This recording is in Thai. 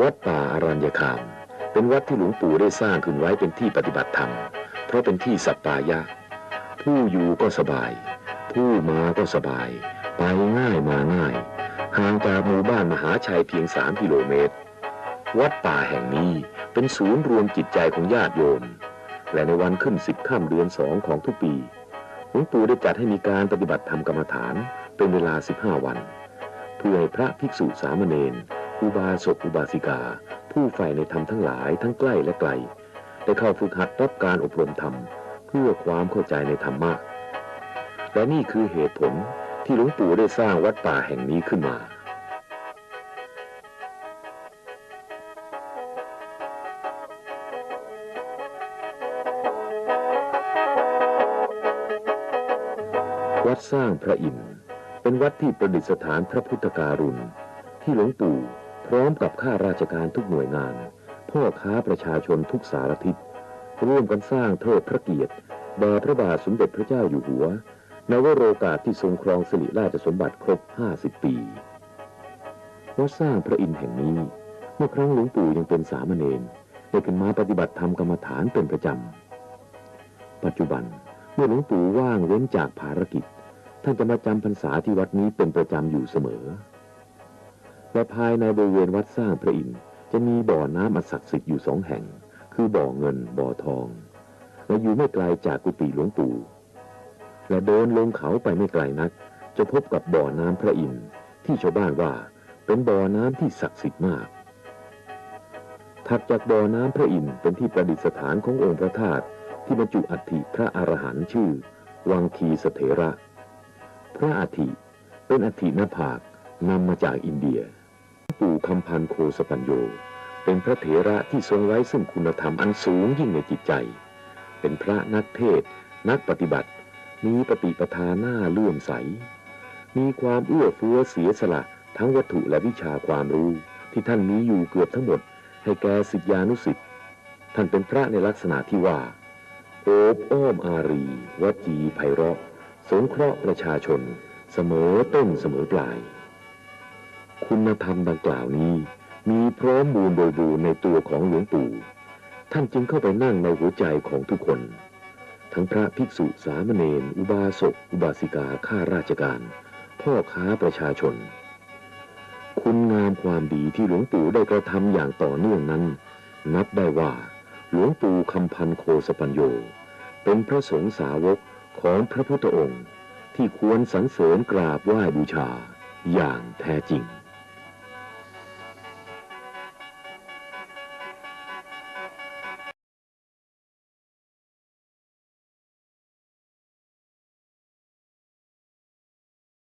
วัดป่าอารัญญคาม เป็นวัดที่หลวงปู่ได้สร้างขึ้นไว้เป็นที่ปฏิบัติธรรม เพราะเป็นที่สัปปายะ ผู้อยู่ก็สบาย ผู้มาก็สบาย ไปง่ายมาง่าย ห่างจากหมู่บ้านมหาชัยเพียงสามกิโลเมตร วัดป่าแห่งนี้เป็นศูนย์รวมจิตใจของญาติโยม และในวันขึ้นสิบค่ำเดือนสองของทุกปี หลวงปู่ได้จัดให้มีการปฏิบัติธรรมกรรมฐานเป็นเวลา15วัน เพื่อให้พระภิกษุสามเณร อุบาสกอุบาสิกา ผู้ใฝ่ในธรรมทั้งหลายทั้งใกล้และไกลได้เข้าฝึกหัดรับการอบรมธรรม เพื่อความเข้าใจในธรรมะและนี่คือเหตุผลที่หลวงปู่ได้สร้างวัดป่าแห่งนี้ขึ้นมาวัดสร้างพระอินทร์เป็นวัดที่ประดิษฐานพระพุทธการุณ ที่หลวงปู่ พร้อมกับข้าราชการทุกหน่วยงาน พ่อค้าประชาชนทุกสารทิศ ร่วมกันสร้างเทิดพระเกียรติแด่พระบาทสมเด็จพระเจ้าอยู่หัวนวโรกาสที่ทรงครองสิริราชสมบัติครบ 50 ปีวัดสร้างพระอินทร์แห่งนี้เมื่อครั้งหลวงปู่ยังเป็นสามเณรได้ขึ้นมาปฏิบัติธรรมกรรมฐานเป็นประจำ ปัจจุบันเมื่อหลวงปู่ว่างเว้นจากภารกิจ ท่านจะมาจำพรรษาที่วัดนี้เป็นประจำอยู่เสมอ และภายในบริเวณวัดสร้างพระอินทร์จะมีบ่อน้ำอันศักดิ์สิทธิ์อยู่สองแห่ง คือบ่อเงินบ่อทอง และอยู่ไม่ไกลจากกุฏิหลวงปู่ และเดินลงเขาไปไม่ไกลนัก จะพบกับบ่อน้ำพระอินทร์ที่ชาวบ้านว่าเป็นบ่อน้ำที่ศักดิ์สิทธิ์มาก ถัดจากบ่อน้ำพระอินทร์เป็นที่ประดิษฐานขององค์พระธาตุที่บรรจุอัฐิพระอรหันต์ชื่อ วังคีสเถระ พระอัฐิเป็นอัฐิหน้าผากนำมาจากอินเดีย ปู่คำพันโคสปัญโย เป็นพระเถระที่ทรงไว้ซึ่งคุณธรรมอันสูงยิ่งในจิตใจ เป็นพระนักเทศน์นักปฏิบัติ มีปฏิปทาหน้าเลื่อมใส มีความเอื้อเฟื้อเสียสละทั้งวัตถุและวิชาความรู้ ที่ท่านมีอยู่เกือบทั้งหมด ให้แก่สิทธิานุสิทธิ์ท่านเป็นพระในลักษณะที่ว่า โอบอ้อมอารีวจีไพเราะ สงเคราะห์ประชาชน เสมอต้นเสมอปลาย คุณธรรมดังกล่าวนี้ มีพร้อมมูลโดยบูรณ์ในตัวของหลวงปู่ ท่านจึงเข้าไปนั่งในหัวใจของทุกคน ทั้งพระภิกษุสามเณรอุบาสกอุบาสิกาข้าราชการ พ่อค้าประชาชน คุณงามความดีที่หลวงปู่ได้กระทำอย่างต่อเนื่องนั้น นับได้ว่า หลวงปู่คำพันโคสปัญโย เป็นพระสงฆ์สาวกของพระพุทธองค์ ที่ควรสรรเสริญกราบไหว้บูชาอย่างแท้จริง